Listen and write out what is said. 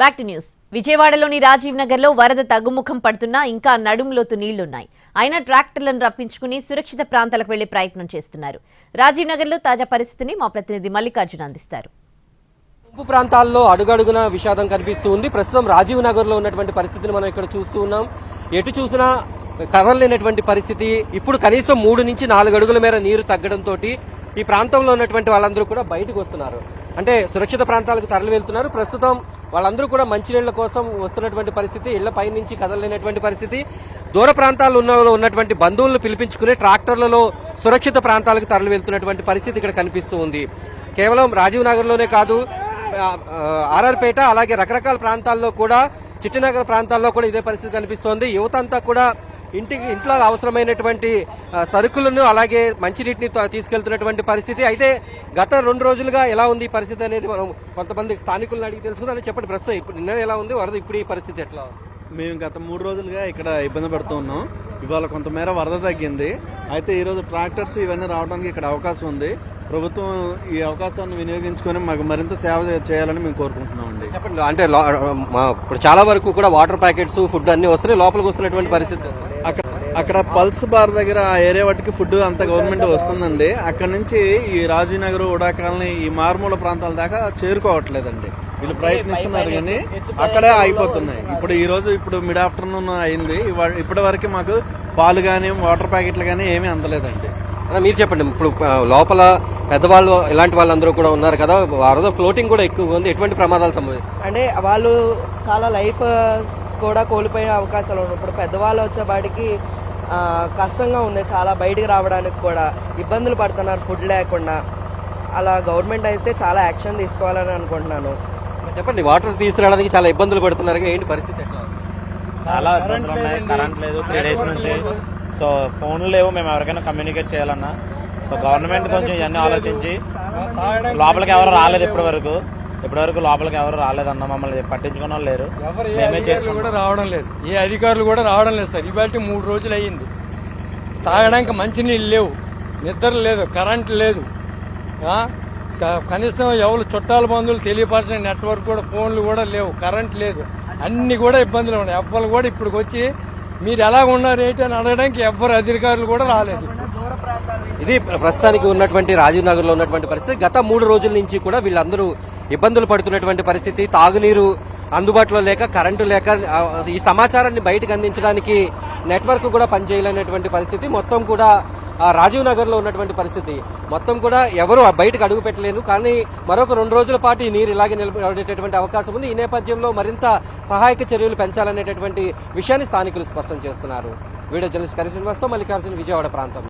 Back to news విజయవాడలోని రాజీవ్ నగర్లో వరద తగ్గుముఖం పడుతున్నా ఇంకా నడుములోతు నీళ్ళున్నాయి. అయినా ట్రాక్టర్లను రప్పించుకుని సురక్షిత ప్రాంతాలకు వెళ్ళే ప్రయత్నం చేస్తున్నారు. రాజీవ్ నగర్లో తాజా పరిస్థితిని మా ప్రతినిధి మల్లికార్జున అందిస్తారు. ముంపు ప్రాంతాల్లో అడుగడుగున విషాదం కనిపిస్తూ ఉంది. ప్రస్తుతం రాజీవ్ నగర్లో ఉన్నటువంటి పరిస్థితిని మనం ఇక్కడ చూస్తూ ఉన్నాం. ఎటు చూసినా కదలలేనటువంటి పరిస్థితి. ఇప్పుడు కనీసం మూడు నుంచి నాలుగు అడుగుల మేర నీరు తగ్గడంతో ఈ ప్రాంతంలో ఉన్నటువంటి వాళ్ళందరూ కూడా బయటకు వస్తున్నారు. అంటే సురక్షిత ప్రాంతాలకు తరలి వెళ్తున్నారు ప్రస్తుతం వాళ్ళందరూ కూడా మంచినీళ్ళ కోసం వస్తున్నటువంటి పరిస్థితి ఇళ్ళ పై నుంచి కదలలేనటువంటి పరిస్థితి దూర ప్రాంతాల్లో ఉన్న ఉన్నటువంటి బంధువులను పిలిపించుకుని ట్రాక్టర్లలో సురక్షిత ప్రాంతాలకు తరలి వెళ్తున్నటువంటి పరిస్థితి ఇక్కడ కనిపిస్తూ ఉంది. కేవలం రాజీవ్ నగర్లోనే కాదు ఆర్ఆర్పేట అలాగే రకరకాల ప్రాంతాల్లో కూడా చిట్టినగర్ ప్రాంతాల్లో కూడా ఇదే పరిస్థితి కనిపిస్తోంది. యువత అంతా కూడా ఇంటికి ఇంట్లో అవసరమైనటువంటి సరుకులను అలాగే మంచినీటిని తీసుకెళ్తున్నటువంటి పరిస్థితి. అయితే గత రెండు రోజులుగా ఎలా ఉంది ఈ పరిస్థితి అనేది మనం కొంతమంది స్థానికులను అడిగి తెలుసుకుందాం చెప్పండి. ప్రస్తుతం ఇప్పుడు నిన్న ఎలా ఉంది? వరద ఇప్పుడు ఈ పరిస్థితి ఎట్లా ఉంది? మేము గత మూడు రోజులుగా ఇక్కడ ఇబ్బంది పడుతూ ఉన్నాం. ఇవాళ కొంతమేర వరద తగ్గింది. అయితే ఈరోజు ట్రాక్టర్స్ ఇవన్నీ రావడానికి ఇక్కడ అవకాశం ఉంది. ప్రభుత్వం ఈ అవకాశాన్ని వినియోగించుకొని మాకు మరింత సేవ చేయాలని మేము కోరుకుంటున్నామండి. చెప్పండి. అంటే ఇప్పుడు చాలా వరకు కూడా వాటర్ ప్యాకెట్స్ ఫుడ్ అన్ని వస్తున్నాయి. లోపలికి వస్తున్నటువంటి పరిస్థితి అక్కడ అక్కడ పల్స్ బార్ దగ్గర ఆ ఏరియా వాటికి ఫుడ్ అంత గవర్నమెంట్ వస్తుందండి. అక్కడ నుంచి ఈ రాజీనగర్ ఉడా కాలనీ ఈ మారుమూల ప్రాంతాల దాకా చేరుకోవట్లేదండి. వీళ్ళు ప్రయత్నిస్తున్నారు కానీ అక్కడే ఆగిపోతున్నాయి ఇప్పుడు ఈ రోజు ఇప్పుడు మిడ్ ఆఫ్టర్నూన్ అయింది. ఇప్పటి వరకు మాకు పాలు కానీ వాటర్ ప్యాకెట్లు కానీ ఏమీ అందలేదండి. మీరు చెప్పండి. ఇప్పుడు లోపల పెద్దవాళ్ళు ఇలాంటి వాళ్ళందరూ కూడా ఉన్నారు కదా. వరద ఫ్లోటింగ్ కూడా ఎక్కువగా ఉంది. ఎటువంటి ప్రమాదాలు సంభవిస్తాయి అంటే వాళ్ళు చాలా లైఫ్ కూడా కోల్పోయే అవకాశాలు ఉన్నాయి. ఇప్పుడు పెద్దవాళ్ళు వచ్చేపాటికి కష్టంగా ఉంది చాలా బయటికి రావడానికి కూడా. ఇబ్బందులు పడుతున్నారు ఫుడ్ లేకుండా. అలా గవర్నమెంట్ అయితే చాలా యాక్షన్ తీసుకోవాలని అనుకుంటున్నాను. చెప్పండి వాటర్ తీసుకురావడానికి చాలా ఇబ్బందులు పడుతున్నారు. ఏంటి పరిస్థితి ఎట్లా ఉంది? చాలా ఇబ్బందులు ఉన్నాయి. కరెంట్ లేదు త్రీ డేస్ నుంచి. సో ఫోన్లు లేవు. మేము ఎవరికైనా కమ్యూనికేట్ చేయాలన్నా. సో గవర్నమెంట్ కొంచెం ఇవన్నీ ఆలోచించి లోపలికి ఎవరు రాలేదు ఇప్పటి వరకు. ఇప్పటి వరకు లోపలికి ఎవరు రాలేదన్న మమ్మల్ని పట్టించుకున్న వాళ్ళు లేరు. మేమే కూడా రావడం లేదు. ఏ అధికారులు కూడా రావడం లేదు సార్. ఇవాళ మూడు రోజులు అయ్యింది. తాగడానికి మంచినీళ్ళు లేవు. నిద్ర లేదు కరెంట్ లేదు. కనీసం ఎవరు చుట్టాల బంధువులు తెలియపరిచిన నెట్వర్క్ కూడా ఫోన్లు కూడా లేవు కరెంట్ లేదు. అన్ని కూడా ఇబ్బందులు ఉన్నాయి. ఎవ్వరు కూడా ఇప్పుడు వచ్చి మీరు ఎలా ఉన్నారు ఏంటి? అని అడగడానికి ఎవ్వరు అధికారులు కూడా రాలేదు. ఇది ప్రస్తుతానికి ఉన్నటువంటి రాజీవ్ నగర్లో ఉన్నటువంటి పరిస్థితి. గత మూడు రోజుల నుంచి కూడా వీళ్ళందరూ ఇబ్బందులు పడుతున్నటువంటి పరిస్థితి. తాగునీరు అందుబాటులో లేక కరెంటు లేక ఈ సమాచారాన్ని బయటకు అందించడానికి నెట్వర్క్ కూడా పనిచేయలేనటువంటి పరిస్థితి. మొత్తం కూడా రాజీవ్ నగర్లో ఉన్నటువంటి పరిస్థితి. మొత్తం కూడా ఎవరు బయటకు అడుగు పెట్టలేరు కానీ మరొక రెండు రోజుల పాటు ఈ నీరు ఇలాగే నిలబడేటటువంటి అవకాశం ఉంది. ఈ నేపథ్యంలో మరింత సహాయక చర్యలు పెంచాలనేటటువంటి విషయాన్ని స్థానికులు స్పష్టం చేస్తున్నారు. వీడియో జర్నలిస్ట్ కరి శ్రీనివాస్తో మల్లికార్జున విజయవాడ ప్రాంతం.